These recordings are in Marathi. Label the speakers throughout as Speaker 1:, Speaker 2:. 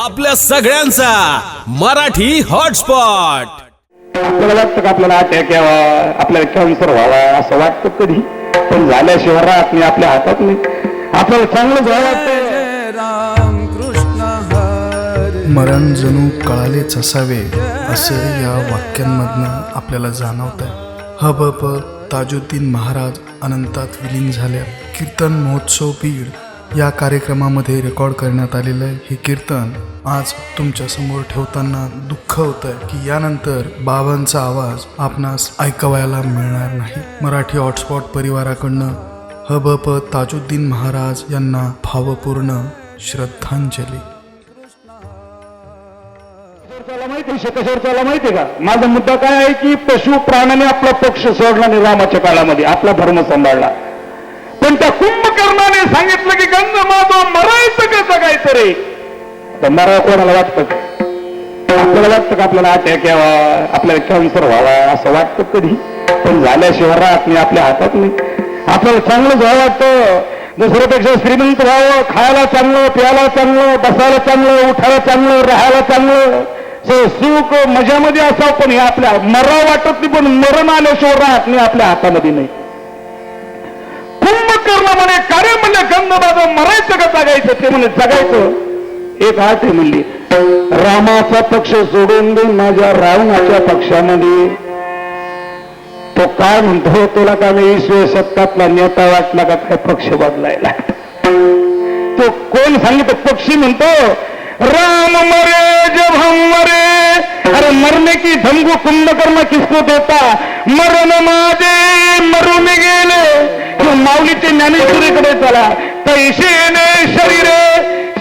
Speaker 1: आपल्या सगळ्यांचा मराठी हॉटस्पॉट.
Speaker 2: आपल्याला वाटतं का आपल्याला अटॅक यावा आपल्याला कॅन्सर व्हावा असं वाटतं कधी? पण झाल्याशिवाय राहत नाही आपल्या हातात नाही. आपल्याला चांगलं वाटतं
Speaker 3: मरण जणू कळालेच असावे असं या वाक्यांमधनं आपल्याला जाणवत आहे हब प ताजुद्दीन महाराज अनंतात विलीन झाल्या. कीर्तन महोत्सव बीड या कार्यक्रमामध्ये रेकॉर्ड करण्यात आलेलं हे कीर्तन आज तुमच्यासमोर ठेवताना दुःख होतं आहे की यानंतर बाबांचा आवाज आपणास ऐकवायला मिळणार नाही. मराठी हॉटस्पॉट परिवाराकडनं हबप ताजुद्दीन महाराज यांना भावपूर्ण श्रद्धांजली.
Speaker 2: माहिती माहितीये का? माझा मुद्दा काय आहे की पशु प्राण्याने आपला पक्ष सोडला नाही रामाच्या काळामध्ये. आपला धर्म सांभाळला. पण त्या कुंभकर्णाने सांगितलं की गंध माधव मरायचं कसं काहीतरी रे? तर मरा कोणाला वाटतं? आपल्याला वाटतं का आपल्याला अटॅक यावा आपल्याला कॅन्सर व्हावा असं वाटतं कधी? पण झाल्याशिवाय राहत नाही आपल्या हातात नाही. आपल्याला चांगलं व्हावं वाटतं. दुसऱ्यापेक्षा श्रीमंत व्हावं खायला चांगलं प्यायला चांगलं बसायला चांगलं उठायला चांगलं राहायला चांगलं. सुख मजामध्ये असावं पण हे आपल्या मरा वाटत नाही पण मरण आल्याशिवाय राहत नाही आपल्या हातामध्ये नाही. कुंभकर्ण म्हणे कार्य म्हणले गंधबाबा मरायचं का जगायचं? ते म्हणे जगायचं. एक आठ म्हणली रामाचा पक्ष सोडून दे माझ्या रावणाच्या पक्षामध्ये. तो काय म्हणतो तुला का मी ईश्वर सत्तातला नेता वाटला का काय पक्ष बदलायला तो कोण सांगितलं? पक्षी म्हणतो राम मरे जब हम मरे. अरे मरने की धमको कुंभकर्ण किसको देता? मरण माझे मरून गेले. किंवा माऊलीचे ज्ञानेश्वरीकडे चला. पैसेने शरीरे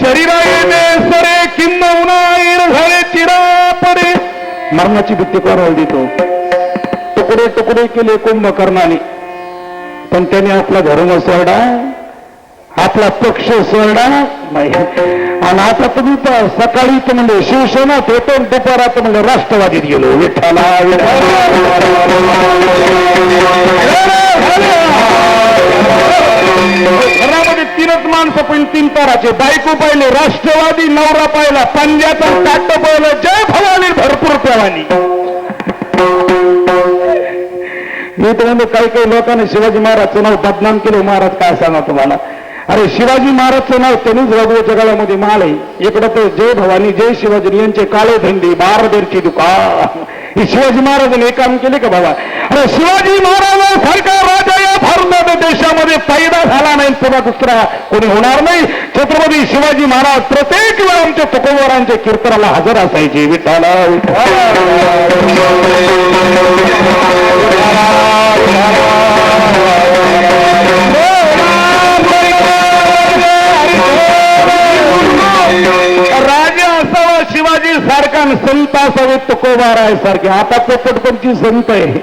Speaker 2: शरीरा येणे सरे किंबहुना झाले चिरा पडे मरणाची भीती कोराला देतो? तुकडे तुकडे केले कुंभकर्णाने. पण त्याने आपला धर्म सोडा आपला पक्ष सोडा. नाही. आणि आता तुम्ही सकाळी तर म्हणजे शिवसेना होतो दुपारात म्हणजे राष्ट्रवादीत गेलो. विठ्ठला विठ्ठला. घरामध्ये तीनच माणसं पण तीन ताराचे बायको पाहिले राष्ट्रवादी नवरा पाहिला पंजाचा काट पाहिलं जय भवानी भरपूर प्रवानी. मी तर काही काही लोकांनी शिवाजी महाराजचं नाव बदनाम केलं महाराज काय सांगा तुम्हाला? अरे शिवाजी महाराजचं नाव त्यांनीच रघुवीच्या काळामध्ये माल आहे इकडं तर जय भवानी जय शिवाजी यांचे काळे धंदे बारबेरची दुकान. हे शिवाजी महाराजांनी हे काम केले का बाबा? अरे शिवाजी महाराजांसारखा राजा या भारत देशामध्ये पैदा झाला नाही. तेव्हा दुसरा कोणी होणार नाही. छत्रपती शिवाजी महाराज प्रत्येक वेळा आमच्या तुकोबरांच्या कीर्तनाला हजर असायचे. विठाला राजा संत असावे तुकोबाराय सारखे. आता पोपटपंची संत आहे.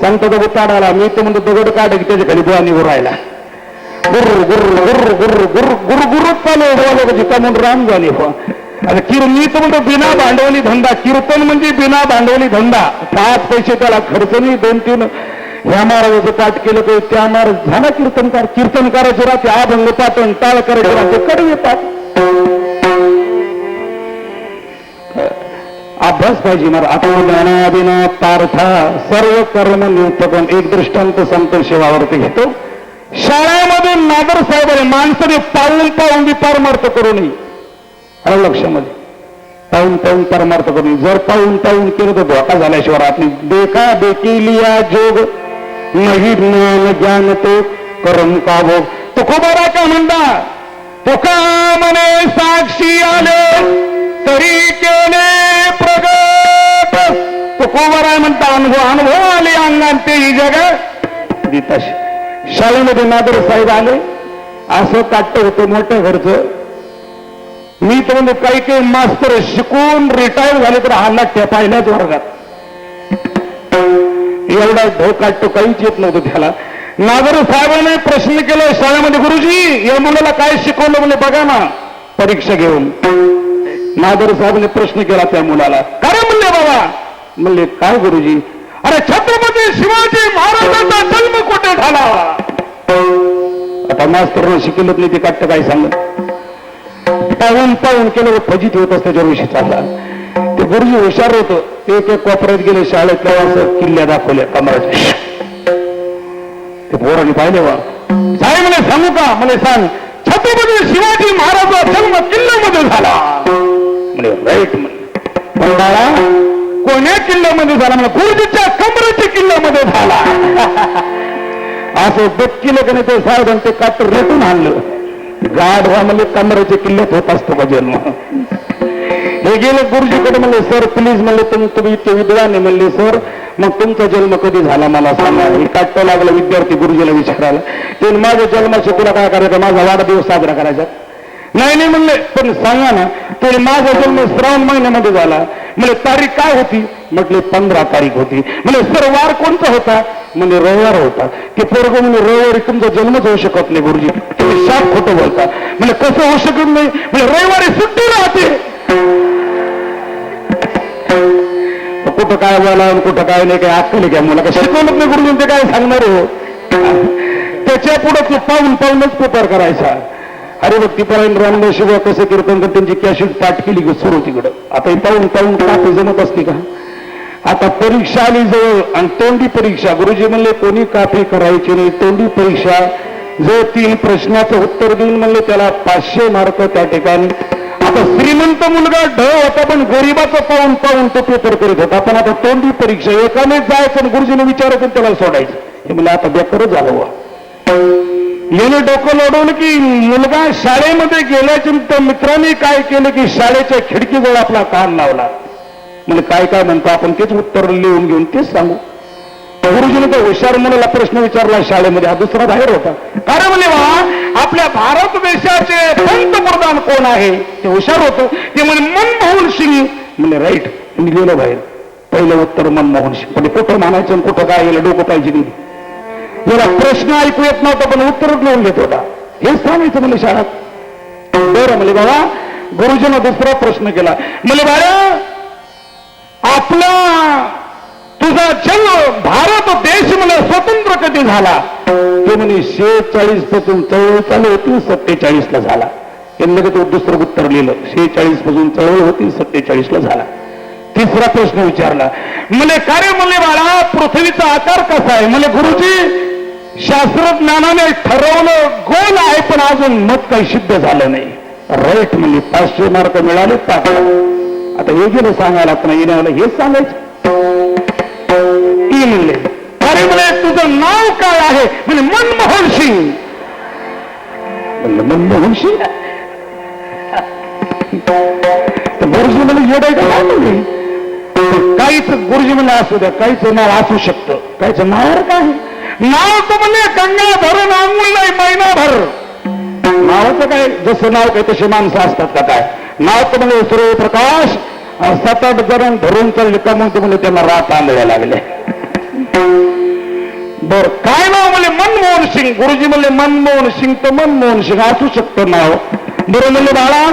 Speaker 2: संत तो उताडाला मी तो म्हणतो दगड काढ की त्याच्याखाली बुवा निघून राहिला. गुर्र गुर्र गुर्र गुर्र गुर्र गुरु गुरु चालू जिता म्हणून राम झाली हो आता किर मी तर म्हणतो बिना भांडवली धंदा. कीर्तन म्हणजे बिना भांडवली धंदा. पाच पैसे त्याला खर्च नाही दोन तीन. ह्या महाराजाचं पाठ केलं तर त्या महाराज झाला कीर्तनकार. कीर्तनकाराचे राहते अभंग पाठण टाळ करायचे राहते कडवे पाठ. अभ्यास पाहिजे मग आता आत्मज्ञानादिना पार्था सर्व कर्म नियुक्तकम एक दृष्टांत संत शिवावरती घेतो. शाळेमध्ये नागर साहेबांनी माणसाने पाहून पाहून बी पारमार्थ करू नये आलं लक्षामध्ये? पाहून पाहून परमार्थ करू नये जर पाहून पाहून केलं तर धोका झाल्याशिवाय राहत नाही. देखा देखी लिया जोग नाही ज्ञान ज्ञान तो करम का भोग? तो खोबरा का म्हणता तो का म्हणे साक्षी आले. तरी केले प्रगट तुकोबाराय म्हणता अनुभव अनुभव आले अंगात ते ही जग शाळेमध्ये नादर साहेब आले. असं काटत होतं मोठं घरचं. मी तर म्हणजे काही काही मास्तर शिकून रिटायर झाले तर हा नाट्य पाहिल्याच वर्गात. एवढा ढो काटतो काहीच येत नव्हतं त्याला. नागर साहेबांनी प्रश्न केला शाळेमध्ये गुरुजी या मुलाला काय शिकवलं? म्हणजे बघा ना परीक्षा घेऊन. नादर साहेबने प्रश्न केला त्या मुलाला. काय म्हणले बाबा? म्हणले काय गुरुजी? अरे छत्रपती शिवाजी महाराजांचा जन्म कुठे झाला? आता मास्तरांना शिकलत नाही ते काट्ट काय सांग? पाहून पाहून केलं फजित होत असतं त्याच्याविषयी चालला. ते गुरुजी हुशार होतो. ते एक एक कोपऱ्यात गेले शाळेत असं किल्ल्या दाखवल्या कमराच्या. ते पोरांनी पाहिले वा. साहेब मला सांगू का? मला सांग. छत्रपती शिवाजी महाराजा जन्म किल्ल्यामध्ये झाला. म्हणजे राईट पण कोण्या किल्ल्यामध्ये झाला म्हणजे गुरुजीच्या कमरेच्या किल्ल्यामध्ये झाला. असं डक्कीलं का ते साहेब ते काट रेटून आणलं. गाढवा म्हणजे कमरेच्या किल्ल्यात होत असतो का जन्म. हे गेले गुरुजीकडे म्हणले सर प्लीज म्हणले तुम्ही इतके विद्वाने म्हणले सर मग तुमचा जन्म कधी झाला मला सांगा. हे काटतो लागलं विद्यार्थी गुरुजीला विचारायला. ते माझ्या जन्माशी तुला काय करायचं? माझा वाढदिवस साजरा करायचा. नाही नाही म्हणले पण सांगा ना ते माझा जन्म श्रावण महिन्यामध्ये झाला. म्हणजे तारीख काय होती? म्हटले पंधरा तारीख होती. म्हणजे सर वार कोणता होता? म्हणजे रविवार होता. ते पोरग म्हणजे रविवारी तुमचा जन्मच होऊ शकत नाही गुरुजी. तुम्ही शाप खोटं बोलता. म्हणजे कसं होऊ शकत नाही? म्हणजे रविवारी सुट्टी राहते. कुठं काय बोला कुठं काय नाही काय अक्कल घ्या मुला काय शिकवलं नाही गुरुजी ते काय सांगणार हो त्याच्या पुढे ते पाहून पाहूनच पेपर करायचा. अरे बघ ती पाहिन कसं कीर्तन करते त्यांची कॅशेट पाठ केली सुरू तिकडं. आता हे पाहून पाहून जमत असते का? आता परीक्षा आली जवळ आणि तोंडी परीक्षा. गुरुजी म्हणले कोणी काफी करायची नाही तोंडी परीक्षा. जो तीन प्रश्नाचं उत्तर देऊन म्हणले त्याला पाचशे मार्क त्या ठिकाणी. आता श्रीमंत मुलगा ढ होता पण गरीबाचं पाहून पाहून तो पेपर करीत होता. पण आता तोंडी परीक्षा एकाने जायचं आणि गुरुजीने विचारायचं त्याला सोडायचं. हे म्हणजे आता बेकारच झालं वा याने डोकं लढवलं की मुलगा शाळेमध्ये गेल्याच्या मित्राने काय केलं की शाळेच्या खिडकीजवळ आपला कान लावला. म्हणजे काय काय म्हणतो आपण? तेच उत्तर लिहून घेऊन तेच सांगू. गुरुजीने तर हुशार मुलाला प्रश्न विचारला शाळेमध्ये. हा दुसरा बाहेर होता. कारण म्हणे वा आपल्या भारत देशाचे पंतप्रधान कोण आहे? ते हुशार होतो. ते म्हणे मनमोहन सिंग. म्हणजे राईट. मी लिहिलं बाहेर. पहिलं उत्तर मनमोहन सिंग. म्हणजे कुठं म्हणायचं कुठं काय याला डोकं पाहिजे नाही. याला प्रश्न ऐकू येत नव्हता पण उत्तर लिहून घेत होता. हे सांगायचं म्हणजे शाळेत. बरं म्हणजे बाबा गुरुजीनं दुसरा प्रश्न केला. म्हणजे बाळा आपला तुझा जन्म भारत देश मला स्वतंत्र कधी झाला? ते म्हणे शेहेचाळीसपासून चळवळ चालू होती सत्तेचाळीस ला झाला यांनी तो दुसरं उत्तर लिहिलं. शेहेचाळीसपासून चळवळ होती सत्तेचाळीस ला झाला. तिसरा प्रश्न विचारला. म्हणजे कार्य म्हणले बाळा पृथ्वीचा आकार कसा आहे? म्हणजे गुरुजी शास्त्रज्ञानाने ठरवलं गोल आहे पण अजून मत काही सिद्ध झालं नाही. राईट म्हणजे पाचशे मार्क मिळाले पाच. आता हे गेलं सांगायला आपण येण्याला हेच सांगायचं. ती म्हणले अरे म्हणे तुझं नाव काय आहे? म्हणजे मनमोहन सिंग. म्हणलं मनमोहन सिंग? गुरुजी म्हणजे येडाय का काय काहीच गुरुजी म्हणजे असू द्या काहीच नाव असू शकतं. काहीच नाव काय आहे? नाव तर म्हणजे भरून नांगून नाही महिनाभर. नावाचं काय जसं नाव काय तशी माणसं असतात का काय? नाव तर म्हणजे सूर्यप्रकाश सतत सात आठ जण धरून चालले का म्हणून तुम्हाला त्यांना रात आंधळ्या लागले बर काय नाव म्हणजे मनमोहन सिंग. गुरुजी म्हणले मनमोहन सिंग तर मनमोहन सिंग असू शकतं नाव. बरं म्हणले बाळा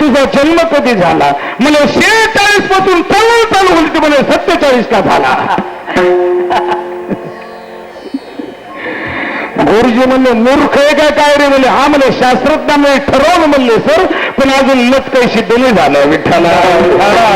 Speaker 2: तुझा जन्म कधी झाला? म्हणजे शेहेचाळीसपासून चालू चालू होईल ते म्हणजे सत्तेचाळीस का झाला? गुरुजी म्हणले मूर्ख आहे काय काय रे म्हणले हा म्हणे शास्त्रज्ञांनी ठरवलं म्हणले सर पण अजून लत काही सिद्ध नाही झालं विठ्ठला माझा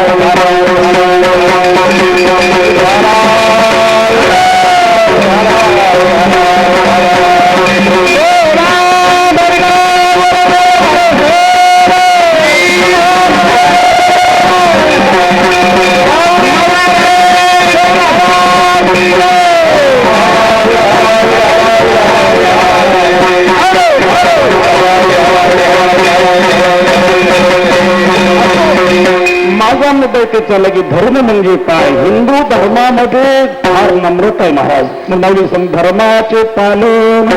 Speaker 2: मुद्दा इथे चालला की धर्म म्हणजे काय? हिंदू धर्मामध्ये फार नम्रता आहे महाराज. म्हणजे धर्माचे पालन.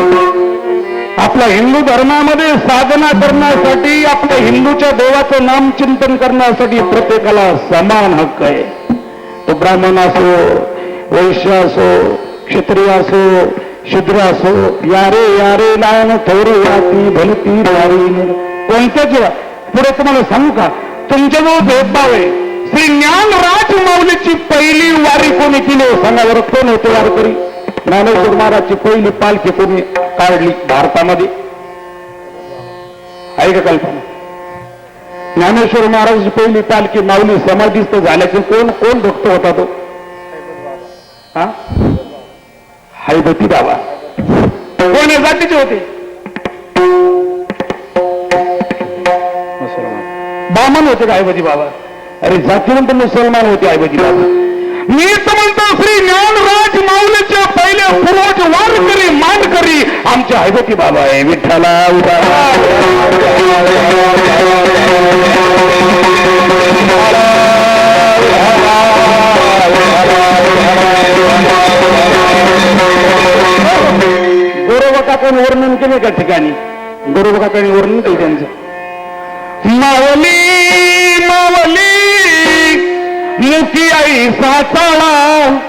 Speaker 2: आपल्या हिंदू धर्मामध्ये साधना करण्यासाठी आपल्या हिंदूच्या देवाचं नाम चिंतन करण्यासाठी प्रत्येकाला समान हक्क आहे. तो ब्राह्मण असो वैश्य असो क्षत्रिय असो शूद्र असो यारे यारे नायन थोर याती भलती नारी कोणत्याच पुढे तुम्हाला सांगू का? तुमच्याजवळ भेदभाव आहे. श्री ज्ञान राज माऊलीची पहिली वारी कोणी केली? सांगा बरं कोण होते वारकरी ज्ञानेश्वर महाराजची पहिली पालखी कोणी काढली भारतामध्ये? आहे का कल्पना? ज्ञानेश्वर महाराजची पहिली पालखी माऊली समाधीस्थ झाल्याचे कोण कोण भक्त होता तो? हा? हैबती बाबा. कोण जातीचे होते? बामन होते का हैबती बाबा? अरे जातीवंत मुसलमान होते ऐवजी बाबा मी तर म्हणतो श्री ज्ञानराज माऊलीच्या पहिल्या पूर्वज वारकरी मानकरी आमच्या ऐवती बाबा आहे. विठ्ठला गोरोबकाकाने वर्णन केले का ठिकाणी. गोरोबकाकाने वर्णन केलं त्यांचं. मावली मावली मुकी आई साताळा.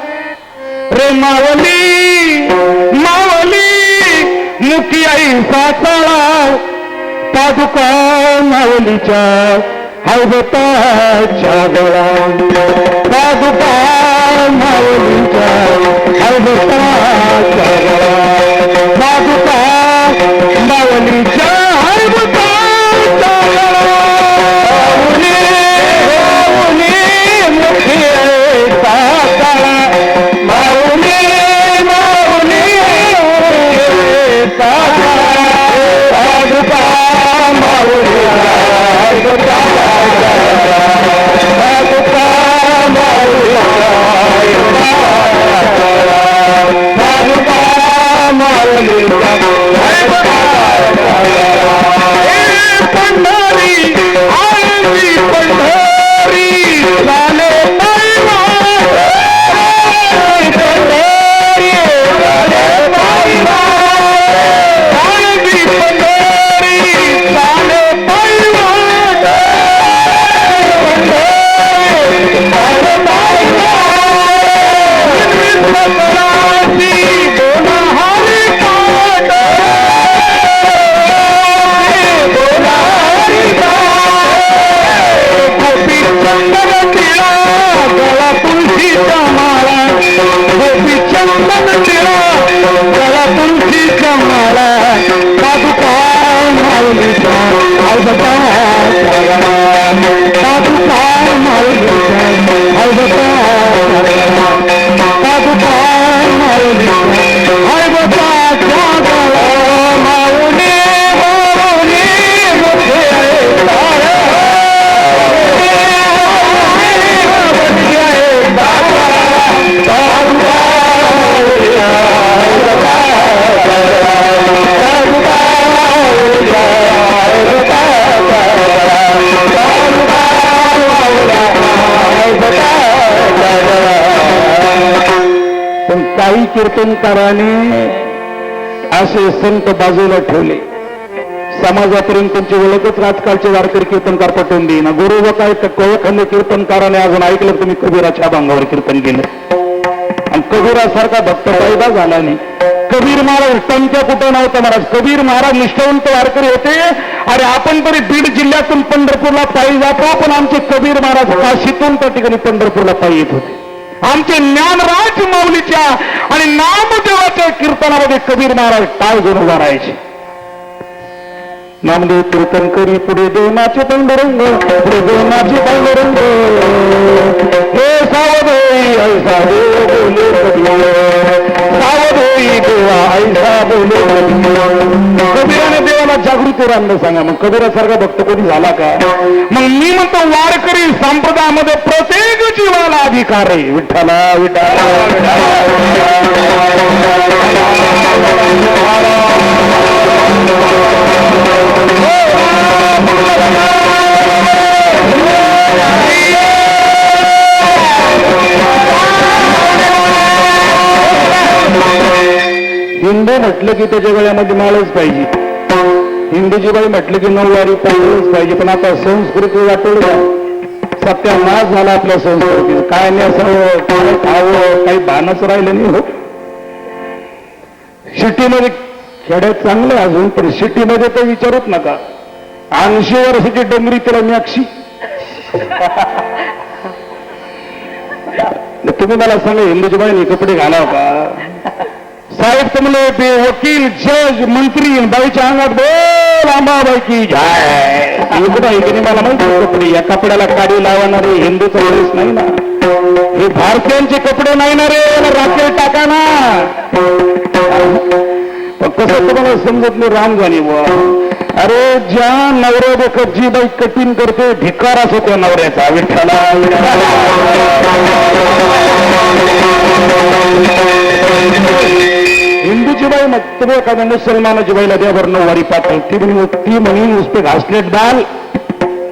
Speaker 2: रे मावली मावली मुकी आई साताळा. पादुका मावलीच्या हवताच्या गळा. पादुका मावलीच्या हवताच्या गळा. कीर्तनकाराने असे संत बाजूला ठेवले. समाजापर्यंत त्यांची ओळखच आजकालचे वारकरी कीर्तनकार पटवून देईना. गुरु व काय कोळखंड कीर्तनकाराने अजून ऐकलं तुम्ही कबीराच्या अभंगावर कीर्तन केलं. आणि कबीरासारखा भक्त पैदा झाला नाही. कबीर महाराज टंक्या कुठं नव्हता महाराज. कबीर महाराज निष्ठावंत वारकरी होते. अरे आपण तरी बीड जिल्ह्यातून पंढरपूरला पायी जातो पण आमचे कबीर महाराज काशीतून त्या ठिकाणी पंढरपूरला पायी येत होते. आमचे ज्ञानराज माऊलीच्या आणि नामदेवाच्या कीर्तनामध्ये कबीर महाराज टाळ घेऊन उभा राहायचे. नामदेव कीर्तन करी पुढे देवनाचे पांडुरंग पुढे देवनाचे पांडुरंग. हे सावधोई ऐसा देव बोले कबीर सावधोई देवा ऐसा बोले कबीर जागृतीवर देवाला सांगा मग कबीरासारखा भक्त कधी झाला का? मग मी म्हणतो वारकरी संप्रदायामध्ये प्रत्येक जीवाला अधिकार आहे. विठ्ठला विठ्ठला. म्हटलं की नऊवारी पाहिजेच पाहिजे पण आता संस्कृती वाटवलं का? सत्यानाश झाला आपल्या संस्कृती काय नेसावं काय खावं काही भानच राहिलं नाही हो. सिटीमध्ये खेड्यात चांगलं अजून पण सिटीमध्ये तर विचारूच नका. ऐंशी वर्षाची डोंगरी तिला मॅक्सी तुम्ही मला सांगा हिंदूची बाईने कपडे घालाव का? साहेब तुम्हाला ते वकील जज मंत्री बाईच्या अंगात बोल विठ्ठल जय. इकडं इकडे मला माहिती कपडे या कपड्याला काडी लावणारे हिंदूचा ड्रेस नाही ना. हे भारतीयांचे कपडे नाही ना रे राखेल टाका ना. कसं तुम्हाला समजत नाही राम जाणी बुवा. अरे ज्या नवऱ्या देखत जी बाई कठीण करते धिक्कार असो त्या नवऱ्याचा विठ्ठला हिंदूची जिबाई मग तुम्ही एखाद्याने सलमान जिबाईला द्या बरं नऊवारी पाठव ती म्हणे ती म्हणे नुसते घासलेट दाल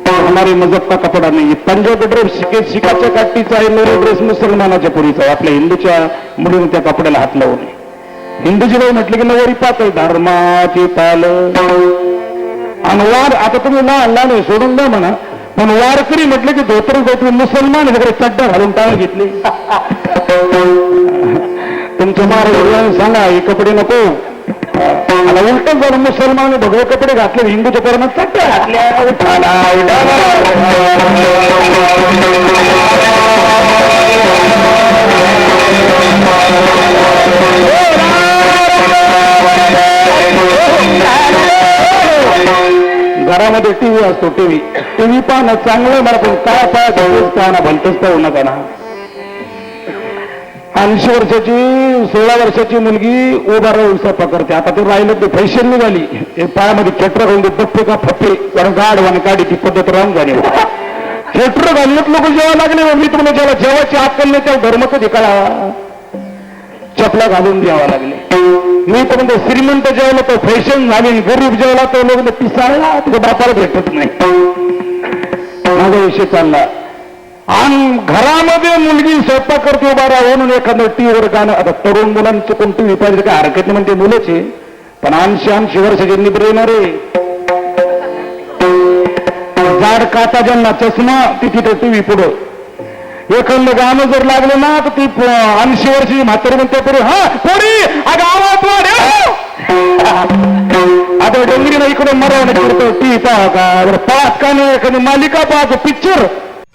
Speaker 2: हमारे मजहब का कपडा नाही पंजाब ड्रेस शिके शिकाच्या काठीचा आहे लोरी ड्रेस मुसलमानाच्या पुरीचा आहे. आपल्या हिंदूच्या मुलीने त्या कपड्याला हात लावू नये. हिंदूची बाई म्हटली की नवरी पातळ धर्माची ताल आणि वार आता तुम्ही लहान लहान आहे, सोडून द्या म्हणा. पण वारकरी म्हटलं की धोतर धोतरी मुसलमान वगैरे चड्डा घालून टाळ घेतली. तुमचं महाराज सांगा हे कपडे नको. मला उलट झालं मुसलमान भगवे कपडे घातले हिंदूच्या परमात चट्ट्या घरामध्ये टीव्ही असतो टीव्ही. टीव्ही पाहणं चांगलं मला पण काय पाहत पाहणं भलतच पाहू नका ना. ऐंशी वर्षाची सोळा वर्षाची मुलगी उभारा राहून स्वयंपाक करते. आता ते राहिलं ते फैशन निघाली. ते पायामध्ये खेटर घालून ते का फप्पे कारण गाड वाणी गाडी ती पद्धत राहून जाणे. खेटर घालूनच लोक जेव्हा लागले मी तुम्हाला जेव्हा जेवायची अक्कल नाही तेव्हा धर्म कधी कळावा चपला घालून द्यावा लागले. मी तर म्हणतो श्रीमंत जेवला तो फॅशन झाली गरीब जेवला तो लोक पिसाळला तुझ्या बापाला भेटत नाही. माझा विषय चालला. आणि घरामध्ये करते उभा राहून आणि एखादं टीव्हीवर गाणं आता तरुण मुलांचं कोण टीव्ही पाहिजे काय हरकत नाही म्हणते मुलंच आहे पण ऐंशी ऐंशी वर्षाचे निब्र येणारे जाड काता ज्यांना चष्मा ती तिथं टीव्ही पुढं एखादं गाणं जर लागलं ना तर ती ऐंशी वर्षाची म्हातारी म्हणते पुढे हा पोरी अगं आवाज वाढ आता डोंगरी ना इकडे मरवणे करतो टी पहा का बरं पाहत का नाही एखादी मालिका पाहतो पिक्चर